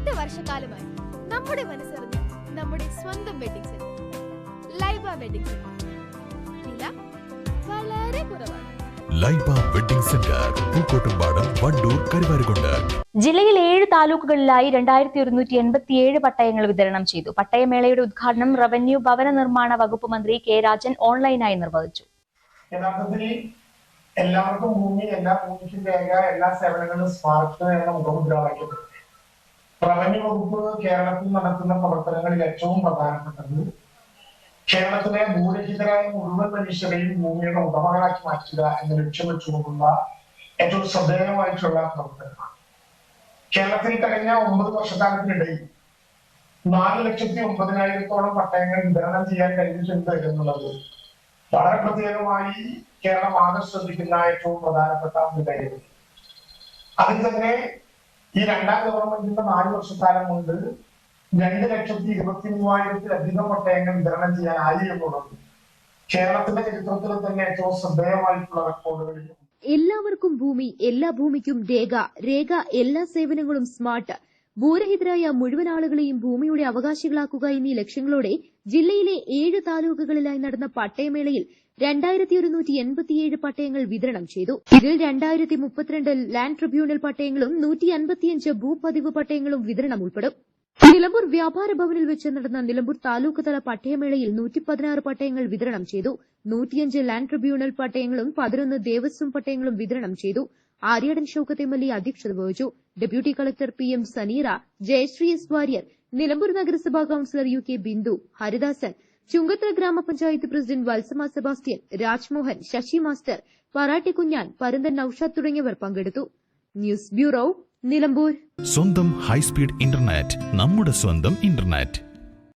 എട്ട് വർഷക്കാലമായി നമ്മുടെ മനസ്സറിഞ്ഞ നമ്മുടെ സ്വന്തം wedding centre Laiba wedding centre വില വളരെ കുറവാണ്. Laiba wedding centre Pookkottumpadam Wandoor Karuvarakundu. ജില്ലയിൽ ഏഴ് താലൂക്കുകളിലായി രണ്ടായിരത്തി ഒരുന്നൂറ്റി എൺപത്തിയേഴ് പട്ടയങ്ങൾ വിതരണം ചെയ്തു. പട്ടയമേളയുടെ ഉദ്ഘാടനം റവന്യൂ ഭവന നിർമ്മാണ വകുപ്പ് മന്ത്രി കെ രാജൻ ഓൺലൈനായി നിർവഹിച്ചു. യഥാർത്ഥത്തിൽ എല്ലാവർക്കും ഭൂമി എല്ലാ ഭൂമിക്കും രേഖ എല്ലാ സേവനങ്ങളും സ്മാർട്ട് എന്ന മുഖമുദ്രാവാക്യം റവന്യൂ വകുപ്പ് കേരളത്തിൽ നടത്തുന്ന പ്രവർത്തനങ്ങളിൽ ഏറ്റവും പ്രധാനപ്പെട്ടത് കേരളത്തിലെ ഭൂരഹിതരായ മുഴുവൻ മനുഷ്യരെയും ഭൂമിയുടെ ഉടമകളാക്കി മാറ്റുക എന്ന ലക്ഷ്യം വെച്ചുകൊണ്ടുള്ള ഏറ്റവും ശ്രദ്ധേയമായിട്ടുള്ള പ്രവർത്തനമാണ്. കേരളത്തിൽ കഴിഞ്ഞ ഒമ്പത് വർഷക്കാലത്തിനിടയിൽ നാല് ലക്ഷത്തി ഒമ്പതിനായിരത്തോളം പട്ടയങ്ങൾ വിതരണം ചെയ്യാൻ കഴിഞ്ഞിട്ടുണ്ട് എന്നുള്ളത് വളരെ പ്രത്യേകമായി കേരളം ആകെ ശ്രദ്ധിക്കുന്ന ഏറ്റവും പ്രധാനപ്പെട്ട ഒരു കാര്യം അതിൽ തന്നെ ഈ രണ്ടാം ഗവൺമെന്റിന്റെ നാല് വർഷക്കാലം കൊണ്ട് രണ്ട് ലക്ഷത്തി ഇരുപത്തി മൂവായിരത്തിലധികം പട്ടയങ്ങൾ വിതരണം ചെയ്യാനായി എന്നുള്ളത് കേരളത്തിന്റെ ചരിത്രത്തിൽ തന്നെ ഏറ്റവും ശ്രദ്ധേയമായിട്ടുള്ള റെക്കോർഡുകളിൽ എല്ലാവർക്കും ഭൂമി എല്ലാ ഭൂമിക്കും രേഖ രേഖ എല്ലാ സേവനങ്ങളും സ്മാർട്ട് ഭൂരഹിതരായ മുഴുവൻ ആളുകളെയും ഭൂമിയുടെ അവകാശികളാക്കുക എന്നീ ലക്ഷ്യങ്ങളോടെ ജില്ലയിലെ ഏഴ് താലൂക്കുകളിലായി നടന്ന പട്ടയമേളയിൽ രണ്ടായിരത്തി ഒരുന്നൂറ്റി എൺപത്തിയേഴ് പട്ടയങ്ങൾ വിതരണം ചെയ്തു. ഇതിൽ രണ്ടായിരത്തി മുപ്പത്തിരണ്ട് ലാൻഡ് ട്രിബ്യൂണൽ പട്ടയങ്ങളും നൂറ്റി അൻപത്തിയഞ്ച് ഭൂപതിവ് പട്ടയങ്ങളും വിതരണം ഉൾപ്പെടും. നിലമ്പൂർ വ്യാപാര ഭവനിൽ വെച്ച് നടന്ന നിലമ്പൂർ താലൂക്ക് തല പട്ടയമേളയിൽ നൂറ്റി പതിനാറ് പട്ടയങ്ങൾ വിതരണം ചെയ്തു. നൂറ്റിയഞ്ച് ലാൻഡ് ട്രിബ്യൂണൽ പട്ടയങ്ങളും പതിനൊന്ന് ദേവസ്വം പട്ടയങ്ങളും വിതരണം ചെയ്തു. ആര്യാടൻ ഷൌക്കത്ത് എ അധ്യക്ഷത വഹിച്ചു. Deputy collector P M Saneera Jayasree S Warrier Nilambur നഗരസഭാ councillor U K Bindu Haridasan Chungathara ഗ്രാമപഞ്ചായത്ത് president Valsamma Sebastian Rajmohan Sasi master Paratti Kunjan Paranthan Noushad തുടങ്ങിയവർ പങ്കെടുത്തു. News bureau Nilambur. സ്വന്തം ഹൈസ്പീഡ് ഇന്റർനെറ്റ് നമ്മുടെ സ്വന്തം ഇന്റർനെറ്റ്.